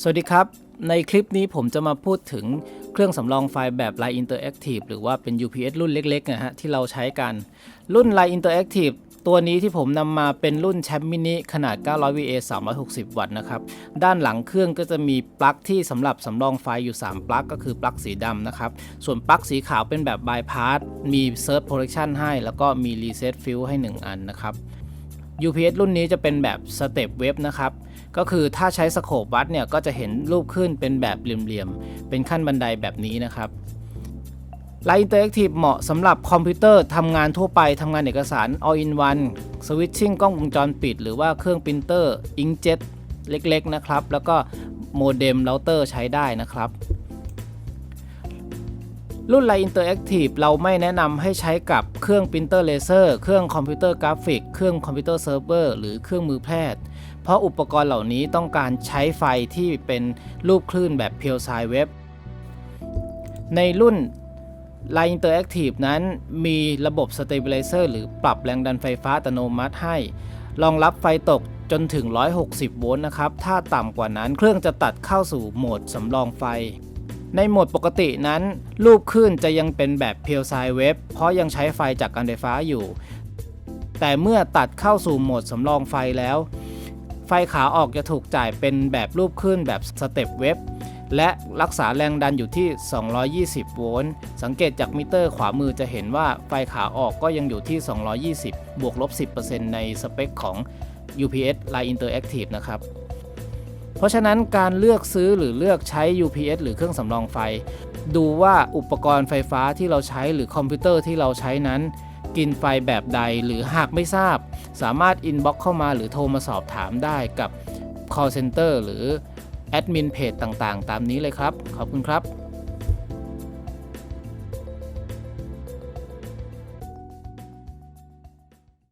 สวัสดีครับ ในคลิปนี้ผมจะมาพูดถึงเครื่องสำรองไฟแบบ Line Interactive หรือว่าเป็น UPS รุ่นเล็กๆนะฮะที่เราใช้กัน รุ่น Line Interactive ตัวนี้ที่ผมนำมาเป็นรุ่นแชมป์มินิขนาด 900 VA 360 วัตต์นะครับ ด้านหลังเครื่องก็จะมีปลั๊กที่สำหรับสำรองไฟอยู่ 3 ปลั๊กก็คือปลั๊กสีดำนะครับ ส่วนปลั๊กสีขาวเป็นแบบ bypass มี Surge Protection ให้ แล้วก็มี Reset Fuse ให้ 1 อันนะครับ UPS รุ่นนี้จะเป็นแบบสเต็ปเว็บนะครับ ก็คือถ้าใช้สโคปวัดเนี่ยก็จะเห็นรูปขึ้นเป็นแบบเหลี่ยมๆ เป็นขั้นบันไดแบบนี้นะครับ Line Interactive เหมาะสำหรับคอมพิวเตอร์ทำงานทั่วไปทำงานเอกสาร all in one switching กล้องวงจรปิด หรือว่าเครื่องปรินเตอร์ inkjet เล็กๆนะครับ แล้วก็โมเด็มเราเตอร์ใช้ได้นะครับ รุ่น Line Interactive เราไม่แนะนำให้ใช้กับเครื่องปรินเตอร์เลเซอร์เครื่องคอมพิวเตอร์กราฟิก เครื่องคอมพิวเตอร์เซิร์ฟเวอร์หรือเครื่องมือแพทย์ เพราะอุปกรณ์เหล่านี้ต้องการใช้ไฟที่เป็นรูปคลื่นแบบเพียวไซเว็บในรุ่น Line Interactive นั้นมีระบบ Stabilizer หรือปรับแรงดันไฟฟ้าอัตโนมัติให้ รองรับไฟตกจนถึง 160 โวลต์นะครับ ถ้าต่ำกว่านั้นเครื่องจะตัดเข้าสู่โหมดสำรองไฟ ในโหมดปกตินั้น รูปคลื่นจะยังเป็นแบบเพียวไซเว็บเพราะยังใช้ไฟจากการไฟฟ้าอยู่ แต่เมื่อตัดเข้าสู่โหมดสำรองไฟแล้ว ไฟขาออกจะถูกจ่ายเป็นแบบรูปขึ้นแบบสเต็ปเว็บและรักษาแรงดันอยู่ที่ 220 โวลต์ สังเกตจากมิเตอร์ขวามือจะเห็นว่าไฟขาออกก็ยังอยู่ที่ 220 บวกลบ 10%ในสเปคของ UPS Line Interactive นะครับ เพราะฉะนั้นการเลือกซื้อหรือเลือกใช้ UPS หรือเครื่องสำรองไฟ ดูว่าอุปกรณ์ไฟฟ้าที่เราใช้หรือคอมพิวเตอร์ที่เราใช้นั้น กินไฟแบบใดหรือหากไม่ทราบ สามารถอินบ็อกเข้ามาหรือโทรมาสอบถามได้กับ call center หรือแอดมินเพจต่างๆ ตามนี้เลยครับ ขอบคุณครับ